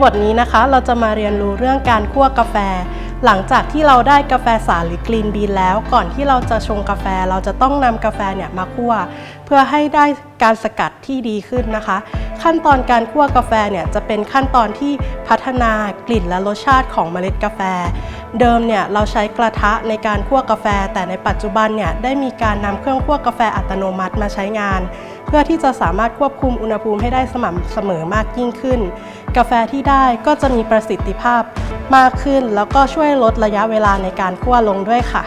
บทนี้นะคะเราจะมาเรียนรู้เรื่องการคั่วกาแฟ หลังจากที่เราได้กาแฟสารหรือกรีนบีนแล้ว ก่อนที่เราจะชงกาแฟเราจะต้องนำกาแฟเนี่ยมาคั่ว เพื่อให้ได้การสกัดที่ดีขึ้นนะคะ ขั้นตอนการคั่วกาแฟเนี่ยจะเป็นขั้นตอนที่พัฒนากลิ่นและรสชาติของเมล็ดกาแฟ เดิมเนี่ยเราใช้กระทะในการคั่วกาแฟ แต่ในปัจจุบันเนี่ยได้มีการนำเครื่องคั่วกาแฟอัตโนมัติมาใช้งาน เพื่อที่จะสามารถควบคุมอุณหภูมิให้ได้สม่ำเสมอมากยิ่งขึ้น กาแฟที่ได้ก็จะมีประสิทธิภาพมากขึ้น แล้วก็ช่วยลดระยะเวลาในการคั่วลงด้วยค่ะ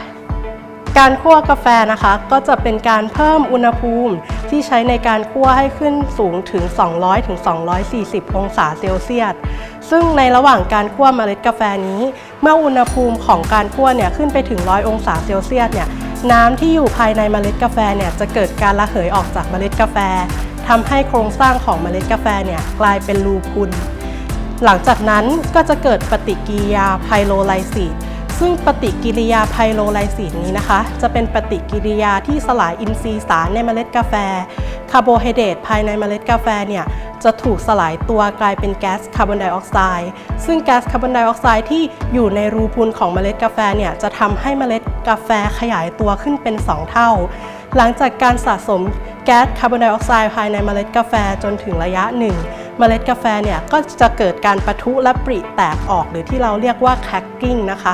การคั่วกาแฟนะคะก็จะเป็นการเพิ่มอุณหภูมิที่ใช้ในการคั่วให้ขึ้นสูงถึง 200ถึง240องศาเซลเซียส ซึ่งในระหว่างการคั่วเมล็ดกาแฟนี้ เมื่ออุณหภูมิของการคั่วเนี่ยขึ้นไปถึง 100 องศาเซลเซียสเนี่ย น้ำที่อยู่ภายในเมล็ดกาแฟเนี่ยจะเกิดการระเหยออกจากเมล็ดกาแฟทำให้โครงสร้างของเมล็ดกาแฟเนี่ยกลายเป็นรูพุน หลังจากนั้นก็จะเกิดปฏิกิริยาไพโรไลซิสซึ่งปฏิกิริยาไพโรไลซิสนี้นะคะ จะเป็นปฏิกิริยาที่สลายอินทรีย์สารในเมล็ดกาแฟ คาร์โบไฮเดรตภายในเมล็ดกาแฟเนี่ย จะถูกสลายตัวกลายเป็นแก๊สคาร์บอนไดออกไซด์ซึ่งแก๊สคาร์บอนไดออกไซด์ที่อยู่ในรูพุนของเมล็ดกาแฟเนี่ยจะทำให้เมล็ดกาแฟขยายตัวขึ้นเป็น 2 เท่า หลังจากการสะสมแก๊สคาร์บอนไดออกไซด์ภายในเมล็ดกาแฟจนถึงระยะหนึ่งเมล็ดกาแฟเนี่ยก็จะเกิดการปะทุและปริแตกออก หรือที่เราเรียกว่าแคคกิ้งนะคะ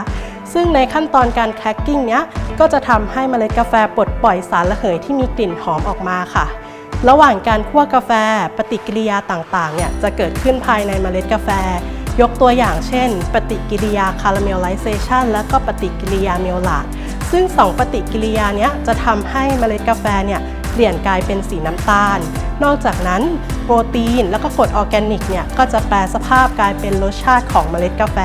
ซึ่งในขั้นตอนการแคคกิ้งเนี้ยก็จะทำให้เมล็ดกาแฟปลดปล่อยสารระเหยที่มีกลิ่นหอมออกมาค่ะ ระหว่างการคั่วกาแฟ ปฏิกิริยาต่างๆเนี่ยจะเกิดขึ้นภายในเมล็ดกาแฟ ยกตัวอย่างเช่น ปฏิกิริยาคาราเมลไลเซชันและก็ปฏิกิริยาเมลลาดซึ่ง 2 ปฏิกิริยาเนี้ยจะทำให้เมล็ดกาแฟเนี่ยเปลี่ยนกลายเป็นสีน้ำตาล นอกจากนั้นโปรตีนแล้วก็กรดออร์แกนิกเนี่ยก็จะแปลสภาพกลายเป็นรสชาติของเมล็ดกาแฟ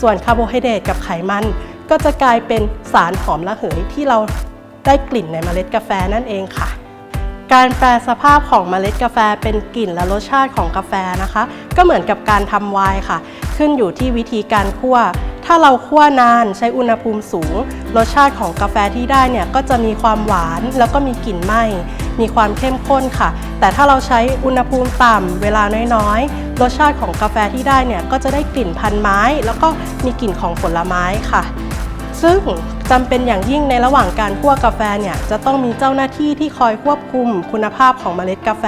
ส่วนคาร์โบไฮเดรตกับไขมัน ก็จะกลายเป็นสารหอมระเหยที่เราได้กลิ่นในเมล็ดกาแฟนั่นเองค่ะ การแปลสภาพของเมล็ดกาแฟเป็นกลิ่นและรสชาติของกาแฟนะคะ ก็เหมือนกับการทำไวน์ค่ะ ขึ้นอยู่ที่วิธีการคั่ว ถ้าเราคั่วนานใช้อุณหภูมิสูง รสชาติของกาแฟที่ได้เนี่ยก็จะมีความหวานแล้วก็มีกลิ่นไหม้มีความเข้มข้นค่ะ แต่ถ้าเราใช้อุณหภูมิต่ำเวลาน้อยๆ รสชาติของกาแฟที่ได้เนี่ยก็จะได้กลิ่นพันไม้ แล้วก็มีกลิ่นของผลไม้ค่ะ ซึ่ง จำเป็นอย่างยิ่งในระหว่างการคั่วกาแฟเนี่ยจะต้องมีเจ้าหน้าที่ที่คอยควบคุมคุณภาพของเมล็ดกาแฟ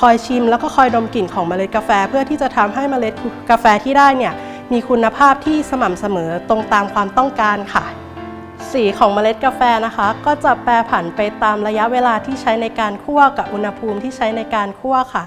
คอยชิมแล้วก็คอยดมกลิ่นของเมล็ดกาแฟ เพื่อที่จะทำให้เมล็ดกาแฟที่ได้เนี่ยมีคุณภาพที่สม่ำเสมอตรงตามความต้องการค่ะ สีของเมล็ดกาแฟนะคะ ก็จะแปรผันไปตามระยะเวลาที่ใช้ในการคั่วกับอุณหภูมิที่ใช้ในการคั่วค่ะ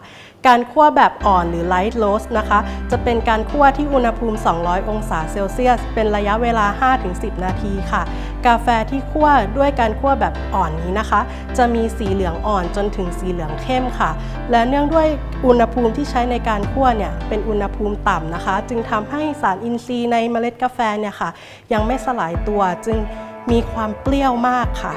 การคั่วแบบอ่อนหรือ light roast นะคะ จะเป็นการคั่วที่อุณหภูมิ 200 องศาเซลเซียส เป็นระยะเวลา 5-10 นาทีค่ะ กาแฟที่คั่วด้วยการคั่วแบบอ่อนนี้นะคะ จะมีสีเหลืองอ่อนจนถึงสีเหลืองเข้มค่ะ และเนื่องด้วยอุณหภูมิที่ใช้ในการคั่วเนี่ยเป็นอุณหภูมิต่ำนะคะ จึงทำให้สารอินทรีย์ในเมล็ดกาแฟเนี่ยค่ะ ยังไม่สลายตัวจึง มีความเปรี้ยวมากค่ะ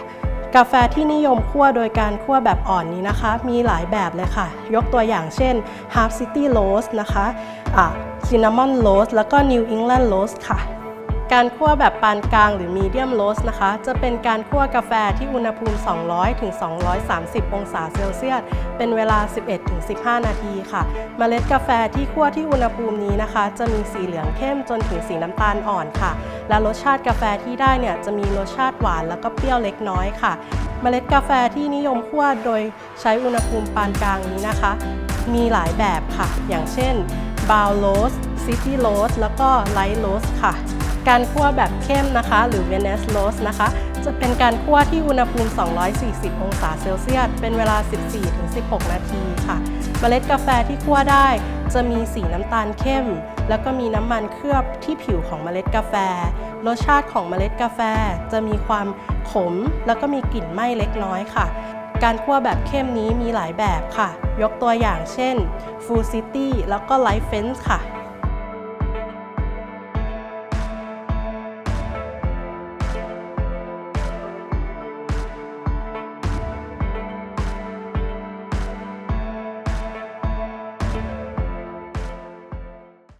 กาแฟที่นิยมคั่วโดยการคั่วแบบอ่อนนี้นะคะ มีหลายแบบเลยค่ะ ยกตัวอย่างเช่น Half City Roast นะคะ Cinnamon Roast แล้วก็ New England Roast ค่ะ การคั่วแบบปานกลางหรือ Medium Roast นะคะ จะเป็นการคั่วกาแฟที่อุณหภูมิ 200ถึง230 องศาเซลเซียส เป็นเวลา 11ถึง15 นาทีค่ะ เมล็ดกาแฟที่คั่วที่อุณหภูมินี้นะคะ จะมีสีเหลืองเข้มจนถึงสีน้ำตาลอ่อนค่ะ และรสชาติกาแฟที่ได้เนี่ยจะมีรสชาติหวานแล้วก็เปรี้ยวเล็กน้อยค่ะ เมล็ดกาแฟที่นิยมคั่วโดยใช้อุณหภูมิปานกลางนี้นะคะ มีหลายแบบค่ะ อย่างเช่น b o w l Roast City Roast แล้วก็ Light Roast ค่ะ การคั่วแบบเข้มนะคะ หรือ Venice Roast นะคะ จะเป็นการคั่วที่อุณหภูมิ 240 องศาเซลเซียส เป็นเวลา 14-16 นาทีค่ะ เมล็ดกาแฟที่คั่วได้จะมีสีน้ำตาลเข้ม แล้วก็มีน้ำมันเคลือบที่ผิวของเมล็ดกาแฟ รสชาติของเมล็ดกาแฟจะมีความขม แล้วก็มีกลิ่นไหม้เล็กน้อยค่ะ การคั่วแบบเข้มนี้มีหลายแบบค่ะ ยกตัวอย่างเช่น Full City แล้วก็ Light Fence ค่ะ